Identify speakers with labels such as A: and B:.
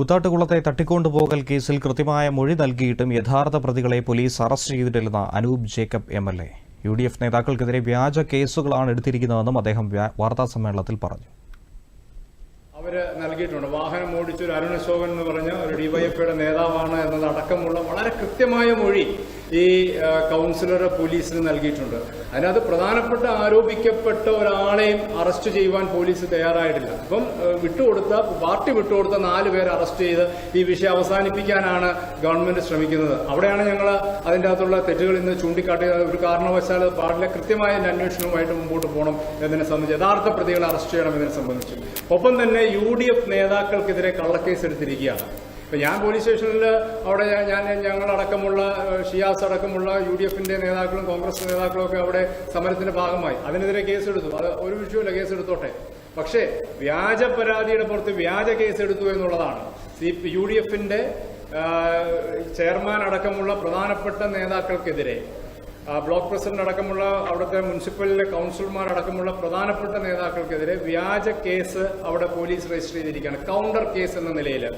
A: കൂത്താട്ടുകുളത്തെ തട്ടിക്കൊണ്ടുപോകൽ കേസിൽ കൃത്യമായ മൊഴി നൽകിയിട്ടും യഥാർത്ഥ പ്രതികളെ പോലീസ് അറസ്റ്റ് ചെയ്തിട്ടില്ലെന്ന് Anoop Jacob M L A. U D F നേതാക്കൾക്കെതിരെ വ്യാജ കേസുകളാണ് എടുത്തിരിക്കുന്നതെന്നും അദ്ദേഹം വാർത്താ സമ്മേളനത്തിൽ പറഞ്ഞു.
B: അവർ നൽകിയിട്ടുണ്ട്. വാഹനം ഓടിച്ച ഒരു അരുൺ അശോകൻ എന്ന് പറഞ്ഞ ഒരു ഡിവൈഎഫ്ഐയുടെ നേതാവാണ് എന്നതടക്കമുള്ള വളരെ കൃത്യമായ മൊഴി ഈ കൗൺസിലറെ പോലീസിന് നൽകിയിട്ടുണ്ട്. അതിനകത്ത് പ്രധാനപ്പെട്ട ആരോപിക്കപ്പെട്ട ഒരാളെയും അറസ്റ്റ് ചെയ്യുവാൻ പോലീസ് തയ്യാറായിട്ടില്ല. അപ്പം വിട്ടുകൊടുത്ത പാർട്ടി വിട്ടുകൊടുത്ത നാല് പേരെ അറസ്റ്റ് ചെയ്ത് ഈ വിഷയം അവസാനിപ്പിക്കാനാണ് ഗവൺമെന്റ് ശ്രമിക്കുന്നത്. അവിടെയാണ് ഞങ്ങൾ അതിന്റെ അകത്തുള്ള തെറ്റുകൾ ഇന്ന് ചൂണ്ടിക്കാട്ടിയത്. ഒരു കാരണവശാൽ പാടില്ല. കൃത്യമായ അന്വേഷണവുമായിട്ട് മുമ്പോട്ട് പോകണം എന്നതിനെ സംബന്ധിച്ച് യഥാർത്ഥ പ്രതികളെ അറസ്റ്റ് ചെയ്യണം എന്നതിനെ സംബന്ധിച്ച്. ഒപ്പം തന്നെ യു ഡി എഫ് നേതാക്കൾക്കെതിരെ കള്ളക്കേസ് എടുത്തിരിക്കുകയാണ്. ഇപ്പൊ ഞാൻ പോലീസ് സ്റ്റേഷനിൽ അവിടെ ഞാൻ- ഞങ്ങളടക്കമുള്ള ഷിയാസ് അടക്കമുള്ള യു ഡി എഫിന്റെ നേതാക്കളും കോൺഗ്രസ് നേതാക്കളും ഒക്കെ അവിടെ സമരത്തിന്റെ ഭാഗമായി. അതിനെതിരെ കേസെടുത്തു. അത് ഒരു വിഷയമില്ല കേസെടുത്തോട്ടെ. പക്ഷേ വ്യാജ പരാതിയുടെ പുറത്ത് വ്യാജ കേസെടുത്തു എന്നുള്ളതാണ്. സി യു ഡി എഫിന്റെ ചെയർമാൻ അടക്കമുള്ള പ്രധാനപ്പെട്ട നേതാക്കൾക്കെതിരെ ബ്ലോക്ക് പ്രസിഡന്റ് അടക്കമുള്ള അവിടുത്തെ മുനിസിപ്പലിലെ കൗൺസിലർമാർ അടക്കമുള്ള പ്രധാനപ്പെട്ട നേതാക്കൾക്കെതിരെ വ്യാജ കേസ് അവിടെ പോലീസ് രജിസ്റ്റർ ചെയ്തിരിക്കുകയാണ്. കൗണ്ടർ കേസ് എന്ന നിലയിൽ